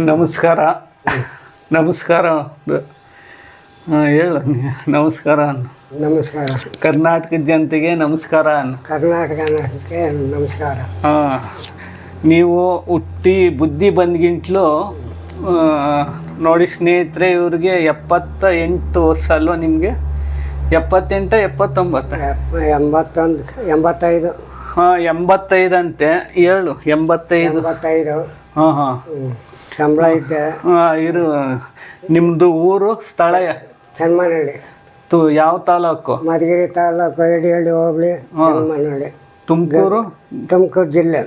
ನಮಸ್ಕಾರ. ನಮಸ್ಕಾರ. ಹೇಳ ಹೇಳು. ನಮಸ್ಕಾರ ನಮಸ್ಕಾರ. ಕರ್ನಾಟಕದ ಜನತೆಗೆ ನಮಸ್ಕಾರ ಕರ್ನಾಟಕ ನಮಸ್ಕಾರ. ಹಾಂ ನೀವು ಹುಟ್ಟಿ ಬುದ್ಧಿ ಬಂದ್ಗಿಂಟ್ಲು ನೋಡಿ ಸ್ನೇಹಿತರೆ ಇವ್ರಿಗೆ ಎಪ್ಪತ್ತ ಎಂಟು ವರ್ಷ ಅಲ್ವಾ ನಿಮಗೆ? ಎಪ್ಪತ್ತೆಂಟ ಎಪ್ಪತ್ತೊಂಬತ್ತ? ಎಪ್ಪ- ಎಂಬತ್ತೊಂದು ಎಂಬತ್ತೈದು. ಹಾಂ ಎಂಬತ್ತೈದಂತೆ. ಹೇಳು ಎಂಬತ್ತೈದು. ಎಂಬತ್ತೈದು. ಹಾಂ ಹಾಂ. ಸಂಬಳ ಇದ್ದೆ ಇದು ನಿಮ್ಮದು ಊರು ಸ್ಥಳ ಚನ್ಮನಹಳ್ಳಿ ತು ಯಾವ ತಾಲೂಕು? ಮಧುಗಿರಿ ತಾಲೂಕು ಯಡಿಹಳ್ಳಿ ಹೋಬಳಿ ಚನ್ಮನಹಳ್ಳಿ ತುಮಕೂರು? ತುಮಕೂರು ಜಿಲ್ಲೆ.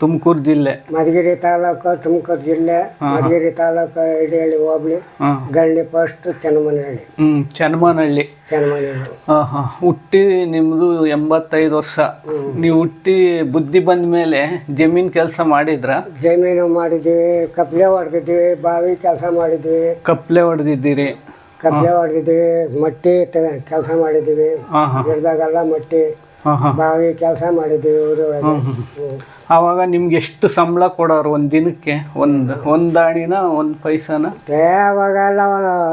ತುಮಕೂರು ಜಿಲ್ಲೆ. ಮಧುಗಿರಿ ತಾಲೂಕು ತುಮಕೂರು ಜಿಲ್ಲೆ ಮಧುಗಿರಿ ತಾಲೂಕು ಇಡಿಹಳ್ಳಿ ಹೋಬಳಿ ಗಳ್ಳಿ ಪೋಸ್ಟ್ ಚನ್ನಮನಹಳ್ಳಿ. ಹ್ಮ್ ಚನ್ನಮನಹಳ್ಳಿ. ಚನ್ನಮನಹಳ್ಳಿ. ಹುಟ್ಟಿ ನಿಮ್ಮದು ಎಂಬತ್ತೈದು ವರ್ಷ. ನೀವು ಹುಟ್ಟಿ ಬುದ್ಧಿ ಬಂದ ಮೇಲೆ ಜಮೀನ್ ಕೆಲಸ ಮಾಡಿದ್ರ? ಜಮೀನು ಮಾಡಿದ್ವಿ ಕಪ್ಲೆ ಹೊಡೆದಿದ್ವಿ ಬಾವಿ ಕೆಲಸ ಮಾಡಿದ್ವಿ ಕಪ್ಲೆ ಹೊಡೆದಿದ್ದೀರಿ. ಕಪ್ಲೆ ಹೊಡೆದಿದ್ವಿ ಮಟ್ಟಿ ಕೆಲಸ ಮಾಡಿದ್ವಿ ಗಿಡದಾಗೆಲ್ಲ ಮಟ್ಟಿ. ಬಾವಿ ಕೆಲಸ ಮಾಡಿದ್ದೀವಿ ಊರೊಳಗೆ ಆವಾಗ ನಿಮ್ಗೆ ಎಷ್ಟು ಸಂಬಳ ಕೊಡೋರು ಒಂದು ದಿನಕ್ಕೆ? ಒಂದು ಒಂದು ದಾಣಿನ ಒಂದು ಪೈಸಾನ? ಅವಾಗೆಲ್ಲ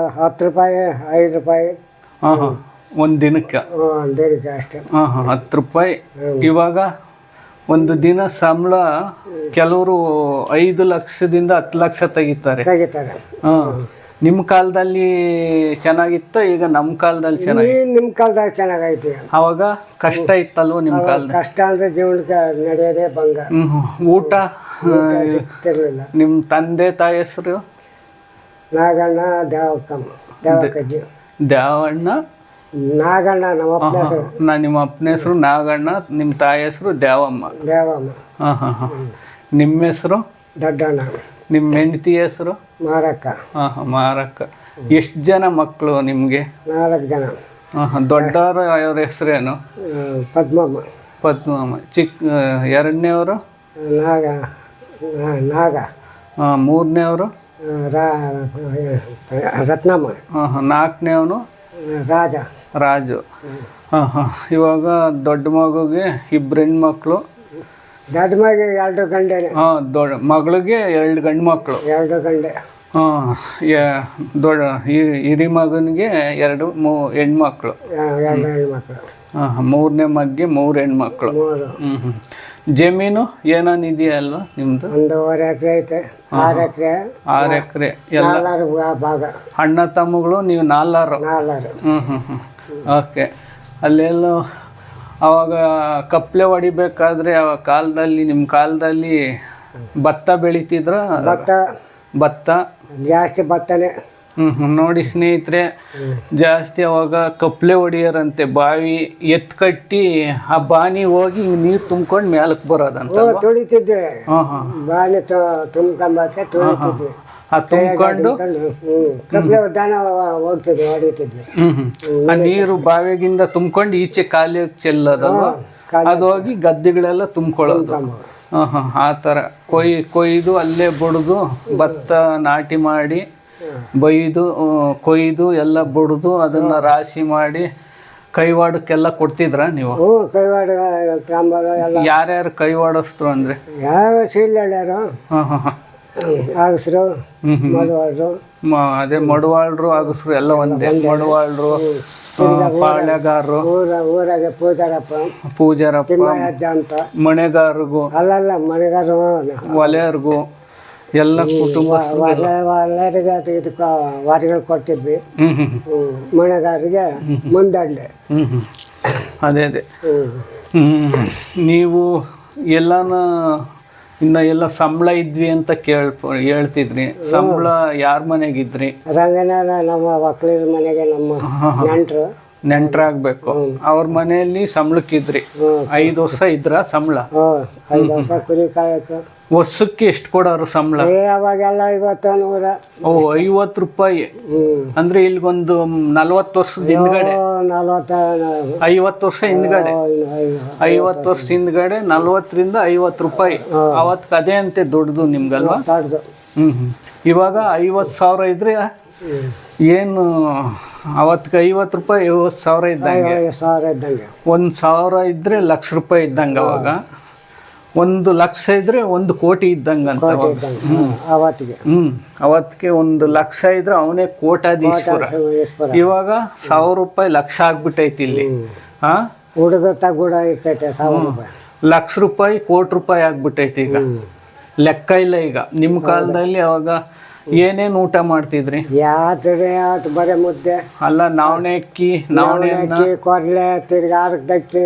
ಹತ್ತು ರೂಪಾಯಿ ಐದು ರೂಪಾಯಿ. ಹಾಂ ಹಾಂ. ಒಂದು ದಿನಕ್ಕೆ? ಒಂದು ದಿನಕ್ಕೆ ಅಷ್ಟೇ. ಹಾಂ ಹಾಂ ಹತ್ತು ರೂಪಾಯಿ. ಇವಾಗ ಒಂದು ದಿನ ಸಂಬಳ ಕೆಲವರು ಐದು ಲಕ್ಷದಿಂದ ಹತ್ತು ಲಕ್ಷ ತೆಗಿತಾರೆ. ತೆಗಿತಾರೆ. ಹಾಂ. ನಿಮ್ಮ ಕಾಲದಲ್ಲಿ ಚೆನ್ನಾಗಿತ್ತು ಈಗ ನಮ್ಮ ಕಾಲದಲ್ಲಿ ಚೆನ್ನಾಗಿ? ನಿಮ್ಮ ಕಾಲದಾಗ ಚೆನ್ನಾಗೈತಿ. ಅವಾಗ ಕಷ್ಟ ಇತ್ತಲ್ವ ನಿಮ್ಮ ಕಾಲದಲ್ಲಿ? ಕಷ್ಟ ಅಂದ್ರೆ ಜೀವನಕ್ಕೆ ನಡೆಯೋದೇ ಬಂಗ ಹ್ಮ್. ಊಟ ಸಿಗ್ತಿರ್ಲಿಲ್ಲ. ನಿಮ್ಮ ತಂದೆ ತಾಯಿ ಹೆಸರು? ನಾಗಣ್ಣ ದೇವಕಮ್ಮ ದೇವಕ್ಕಜ್ಜಿ ದ್ಯಾವಣ್ಣ ನಾಗಣ್ಣ ನಮ್ಮ ಅಪ್ಪನ ಹೆಸರು. ನಾ ನಿಮ್ಮ ಅಪ್ಪನ ಹೆಸರು ನಾಗಣ್ಣ ನಿಮ್ಮ ತಾಯಿ ಹೆಸರು ದೇವಮ್ಮ. ದೇವಮ್ಮ. ಹಾಂ ಹಾಂ ಹಾಂ ನಿಮ್ಮ ಹೆಸರು? ದೊಡ್ಡಣ್ಣ. ನಿಮ್ಮ ಹೆಂಡತಿ ಹೆಸರು? ಮಾರಕ್ಕ. ಹಾಂ ಹಾಂ ಮಾರಕ್ಕ. ಎಷ್ಟು ಜನ ಮಕ್ಕಳು ನಿಮಗೆ? ನಾಲ್ಕು ಜನ. ಹಾಂ ಹಾಂ ದೊಡ್ಡವರು ಅವ್ರ ಹೆಸರೇನು? ಪದ್ಮಮ್ಮ. ಪದ್ಮಮ್ಮ. ಚಿಕ್ಕ ಎರಡನೇವರು? ನಾಗ ನಾಗ. ಹಾಂ ಮೂರನೇವರು? ರಾ ರತ್ನಮ್ಮ. ಹಾಂ ಹಾಂ ನಾಲ್ಕನೇವನು? ರಾಜ. ರಾಜು. ಹಾಂ ಹಾಂ ಇವಾಗ ದೊಡ್ಡ ಮಗುಗೆ ಇಬ್ಬರು ಹೆಣ್ಮಕ್ಳು. ದೊಡ್ಡ ಮಗ ಎರಡು ಗಂಡೆ ಹಾಂ ದೊಡ್ಡ ಮಗಳಿಗೆ ಎರಡು ಗಂಡು ಮಕ್ಕಳು. ಎರಡು ಗಂಡೆ. ಹಾಂ ದೊಡ್ಡ ಹಿರಿ ಮಗನಿಗೆ ಎರಡು ಮೂ ಹೆಣ್ಮಕ್ಳು ಎ- ಎರಡು ಹೆಣ್ಮಕ್ಳು ಹಾಂ ಮೂರನೇ ಮಗ್ಗೆ ಮೂರು ಹೆಣ್ಮಕ್ಳು ಹ್ಞೂ ಹ್ಞೂ ಜಮೀನು ಏನಾನ ಇದೆಯಲ್ವಾ ನಿಮ್ಮದು ಒಂದೂವರೆ ಎಕರೆ ಐತೆ. ಆರು ಎಕರೆ ಆರು ಎಕರೆ ಎಲ್ಲ. ಭಾಗ. ಅಣ್ಣ ತಮ್ಮಗಳು ನೀವು ನಾಲ್ವರು ನಾಲ್ಕಾರು ಹ್ಞೂ ಹ್ಞೂ ಹ್ಞೂ ಓಕೆ. ಅಲ್ಲೆಲ್ಲೋ ಅವಾಗ ಕಪ್ಲೆ ಹೊಡಿಬೇಕಾದ್ರೆ ಆ ಕಾಲದಲ್ಲಿ ನಿಮ್ಮ ಕಾಲದಲ್ಲಿ ಭತ್ತ ಬೆಳಿತಿದ್ರ? ಭತ್ತ. ಭತ್ತ. ಜಾಸ್ತಿ ಭತ್ತನೇ. ಹ್ಞೂ ಹ್ಞೂ ನೋಡಿ ಸ್ನೇಹಿತರೆ ಜಾಸ್ತಿ ಅವಾಗ ಕಪ್ಲೆ ಹೊಡಿಯರಂತೆ. ಬಾವಿ ಎತ್ ಕಟ್ಟಿ ಆ ಬಾನಿ ಹೋಗಿ ನೀರು ತುಂಬ್ಕೊಂಡು ಮೇಲಕ್ಕೆ ಬರೋದಂತ ತುಳಿತಿದ್ದೆ. ಬಾನಿ ತುಂಬ್ಕೊಂಬಕ್ಕೆ ತುಳಿತಿದ್ದೆ. ತುಂಬ್ಕೊಂಡು? ದಾನ ಹೋಗ್ತಿದ್ವಿ ಹೊಡಿತಿದ್ವಿ ಆ ನೀರು ಬಾವಿಗಿಂದ ತುಂಬಿಕೊಂಡು ಈಚೆ ಖಾಲಿ ಚೆಲ್ಲೋದಲ್ವ? ಅದು ಹೋಗಿ ಗದ್ದೆಗಳೆಲ್ಲ ತುಂಬಿಕೊಳ್ಳೋದು. ಆ ಥರ. ಕೊಯ್ ಕೊಯ್ದು ಅಲ್ಲೇ ಬಡಿದು ಭತ್ತ ನಾಟಿ ಮಾಡಿ ಬೈದು ಕೊಯ್ದು ಎಲ್ಲ ಬಡಿದು ಅದನ್ನು ರಾಶಿ ಮಾಡಿ ಕೈವಾಡಕ್ಕೆಲ್ಲ ಕೊಡ್ತಿದ್ರ ನೀವು? ಕೈವಾಡ ಯಾರ್ಯಾರು ಕೈವಾಡಿಸ್ತು ಅಂದರೆ? ಹಾಂ ಹಾಂ ಹಾಂ. ಆಗಸ್ರು ಹ್ಞೂ ಹ್ಞೂ ಮಡುವಾಡ್ರು ಮ- ಅದೇ ಮಡವಾಳರು ಆಗಸ್ರು ಎಲ್ಲ ಒಂದೇ. ಮಡವಾಳರು ಪಾಳೆಗಾರರು ಪಾಳ್ಯಗಾರರು. ಊರ ಊರಾಗೆ ಪೂಜಾರಪ್ಪ. ಪೂಜಾರಪ್ಪ. ತಿಮ್ಮಯ್ಯಜ್ಜ ಅಂತ. ಮಣೆಗಾರರಿಗೂ ಅಲ್ಲಲ್ಲ ಮನೆಗಾರು ಒಲೆಯರ್ಗೂ ಎಲ್ಲ ಕುಟುಂಬ ಎಲ್ಲರಿಗೆ ಇದಕ್ಕೆ ವಾರಿಗಳು ಕೊಡ್ತಿದ್ವಿ. ಮನೆಗಾರರಿಗೆ ಮುಂದಂಡೆ ಅದೇ ಅದೇ. ನೀವು ಎಲ್ಲಾನ ಇನ್ನ ಎಲ್ಲ ಸಂಬಳ ಇದ್ವಿ ಅಂತ ಕೇಳ್ ಹೇಳ್ತಿದ್ರಿ. ಸಂಬಳ ಯಾರ ಮನೆಗಿದ್ರಿ? ರಂಗನಾಥ ನಮ್ಮ ಒಕ್ಕಲಿರ ಮನೆಗೆ ನಮ್ಮ ನೆಂಟರು. ನೆಂಟ್ರಾಗ್ಬೇಕು. ಅವ್ರ ಮನೆಯಲ್ಲಿ ಸಂಬಳಕ್ಕಿದ್ರಿ. ಐದು ವರ್ಷ ಇದ್ರ ಸಂಬಳ. ಐದು ವರ್ಷ ಕುರಿ ಕಾಯಕ್ಕೆ. ವರ್ಷಕ್ಕೆ ಎಷ್ಟು ಕೊಡೋರು ಸಂಬಳ? ಏ ಅವಾಗೆಲ್ಲ ಐವತ್ತು ನೂರ. ಓ ಐವತ್ತು ರೂಪಾಯಿ. ಅಂದ್ರೆ ಇಲ್ಗೊಂದು ನಲ್ವತ್ತು ವರ್ಷದ ಹಿಂದ್ಗಡೆ. ನಲ್ವತ್ತ ಐವತ್ತು ವರ್ಷ ಹಿಂದ್ಗಡೆ. ಐವತ್ತು ವರ್ಷ ಹಿಂದ್ಗಡೆ. ನಲ್ವತ್ತರಿಂದ ಐವತ್ತು ರೂಪಾಯಿ. ಅವತ್ತು ಅದೇ ಅಂತೆ ದೊಡ್ಡದು ನಿಮ್ಗಲ್ವಾ? ಹ್ಮ್ ಹ್ಮ್. ಇವಾಗ ಐವತ್ತು ಸಾವಿರ ಇದ್ರೆ ಏನು ಅವತ್ತಿಗೆ ಐವತ್ತು ರೂಪಾಯಿ ಐವತ್ತು ಸಾವಿರ ಇದ್ದಂಗೆ. ಸಾವಿರ ಇದ್ದಂಗೆ. ಒಂದು ಸಾವಿರ ಇದ್ರೆ ಲಕ್ಷ ರೂಪಾಯಿ ಇದ್ದಂಗೆ ಅವಾಗ. ಒಂದು ಲಕ್ಷ ಇದ್ರೆ ಒಂದು ಕೋಟಿ. ಇದ್ದಂಗೆ ಅವತ್ತಿಗೆ. ಹ್ಮ್. ಅವತ್ತಿಗೆ ಒಂದು ಲಕ್ಷ ಇದ್ರೆ ಅವನೇ ಕೋಟಾಧೀಶ್ವರ. ಇವಾಗ ಸಾವಿರ ರೂಪಾಯಿ ಲಕ್ಷ ಆಗ್ಬಿಟ್ಟೈತಿ ಇಲ್ಲಿ. ಹಾ ಇರ್ತೈತೆ ಸಾವಿರ ರೂಪಾಯಿ. ಲಕ್ಷ ರೂಪಾಯಿ ಕೋಟಿ ರೂಪಾಯಿ ಆಗ್ಬಿಟ್ಟೈತಿ ಈಗ. ಲೆಕ್ಕ ಇಲ್ಲ ಈಗ. ನಿಮ್ಮ ಕಾಲದಲ್ಲಿ ಅವಾಗ ಏನೇನ್ ಊಟ ಮಾಡ್ತಿದ್ರಿ? ಯಾತ್ರೆ ಆತು ಬರೀ ಮುದ್ದೆ. ಅಲ್ಲ ನವಣೆ ಅಕ್ಕಿ ನವಣೆಯನ್ನ ಅಕ್ಕಿ ಕೊರ್ಲೆ ತಿರ್ಗಿ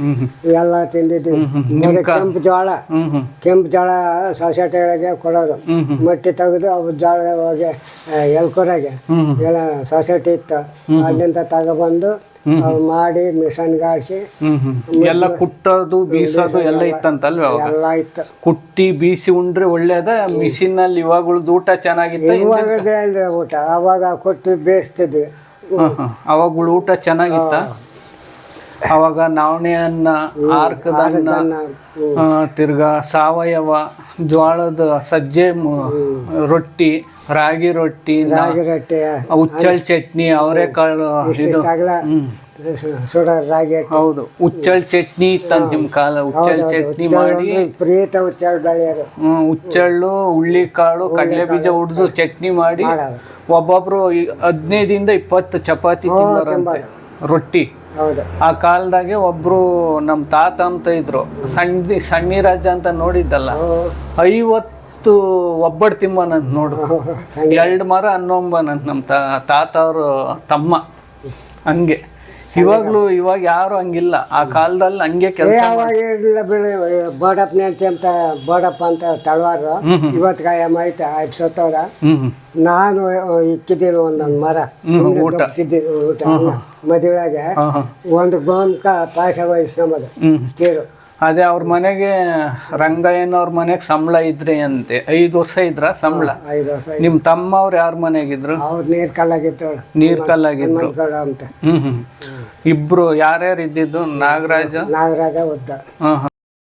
ಹ್ಮ್ ಎಲ್ಲ ತಿಂದಿದ್ವಿ. ಕೆಂಪು ಜೋಳ. ಕೆಂಪು ಜೋಳ ಸೊಸೈಟಿಗಳಿಗೆ ಹ್ಮ್ ಮಟ್ಟಿ ತೆಗೆದು ಅವು ಜೋಳ ಹೋಗಿ ಎಲ್ಕೊರಾಗೆ. ಎಲ್ಲ ಸೊಸೈಟಿ ಇತ್ತು. ಅಲ್ಲಿಂದ ತಗೊಬಂದು ಮಾಡಿ ಮಿಷನ್ ಗಾಡಿಸಿ ಎಲ್ಲ ಕುಟ್ಟೋದು ಬೀಸೋದು ಎಲ್ಲ ಇತ್ತಂತಲ್ವ ಎಲ್ಲ ಇತ್ತು. ಕುಟ್ಟಿ ಬೀಸಿ ಉಂಡ್ರೆ ಒಳ್ಳೇದ ಮಿಷಿನ್ ಅಲ್ಲಿ ಇವಾಗ ಊಟ ಚೆನ್ನಾಗಿತ್ತು ಇವಾಗದೇ ಅಂದ್ರೆ ಊಟ. ಅವಾಗ ಕೊಟ್ಟು ಬೇಯಿಸ್ತಿದ್ವಿ. ಅವಾಗ ಊಟ ಚೆನ್ನಾಗಿತ್ತ? ಅವಾಗ ನವಣೆಯನ್ನ ಆರ್ಕದನ್ನ ತಿರ್ಗ ಆ, ತಿರ್ಗಾ ಸಾವಯವ ಜ್ವಾಳದ ಸಜ್ಜೆ ರೊಟ್ಟಿ ರಾಗಿ ರೊಟ್ಟಿ ರಾಗಿ ರೊಟ್ಟಿ ಉಚ್ಚಲ್ ಚಟ್ನಿ ಅವರೆಕಾಳು ಇದು. ರಾಗಿ. ಹೌದು. ಉಚ್ಚಲ್ ಚಟ್ನಿ ಇತ್ತಂತ ನಿಮ್ ಕಾಲ. ಉಚ್ಚಲ್ ಚಟ್ನಿ ಮಾಡಿ ಪ್ರೀತ ಉಚ್ಚಲ್ ಬೆಳೆಯೋರು ಹ್ಮ್, ಉಚ್ಚಳ್ಳು ಉಳ್ಳಿ ಕಾಳು ಕಡಲೆ ಬೀಜ ಉಡ್ದು ಚಟ್ನಿ ಮಾಡಿ ಒಬ್ಬೊಬ್ರು ಹದಿನೈದಿಂದ ಇಪ್ಪತ್ತು ಚಪಾತಿ ತಿನ್ನೋರಂತೆ. ರೊಟ್ಟಿ. ಆ ಕಾಲದಾಗೆ ಒಬ್ರು ನಮ್ಮ ತಾತ ಅಂತ ಇದ್ರು. ಸಣ್ಣ ಸಣ್ಣ ರಾಜ ಅಂತ ನೋಡಿದ್ದಲ್ಲ. ಐವತ್ತು ಒಬ್ಬಡ್ ತಿಮ್ಮ ನೋಡು. ಸಂಜೆ ಎರಡು ಮರ ಹನ್ನೊಂಬನಂತ ನಮ್ಮ ತಾ ತಾತ ಅವರು ತಮ್ಮ. ಹಂಗೆ. ಇವಾಗ್ಲೂ ಇವಾಗ ಯಾರು ಹಂಗಿಲ್ಲ. ಆ ಕಾಲದಲ್ಲಿ ಹಂಗೆ ಕೆಲಸ ಯಾವಾಗಿಲ್ಲ ಬಿಡಿ ಬೋಡಪ್ಪ ನೆಂಟಿ ಅಂತ ಬೋಡಪ್ಪ ಅಂತ ತಳವಾರು. ಇವತ್ತು ಕಾಯಂ ಐತೆ ಆಯ್ತು ಸತ್ತವ್ರ. ನಾನು ಇಕ್ಕಿದ್ದೀನಿ ಒಂದೊಂದು ಮರ. ಊಟ. ಮದುವೆಗೆ ಒಂದು ಗೋಮಕ ಪಾಯಸ ವಹಿಸ್ಕೊಂಬೋದು ತೇರು ಅದೇ ಅವ್ರ ಮನೆಗೆ ರಂಗಯ್ಯನವ್ರ ಮನೆಗೆ ಸಂಬಳ ಇದ್ರಿ ಅಂತೆ. ಐದು ವರ್ಷ ಇದ್ರ ಸಂಬಳ. ಐದು ವರ್ಷ ನಿಮ್ ತಮ್ಮ ಅವ್ರ ಯಾರ ಮನೆಗಿದ್ರು? ನೀರ್ ನೀರು ಕಲ್ಲಾಗಿತ್ತು ನೀರ್ ಕಲ್ಲಾಗಿದ್ರು. ಅಂತ. ಹ್ಮ್ ಹ್ಮ್. ಇಬ್ರು ಯಾರ್ಯಾರು ಇದ್ದಿದ್ದು? ನಾಗರಾಜ? ನಾಗರಾಜ ಉದ್ದ. ಹಾ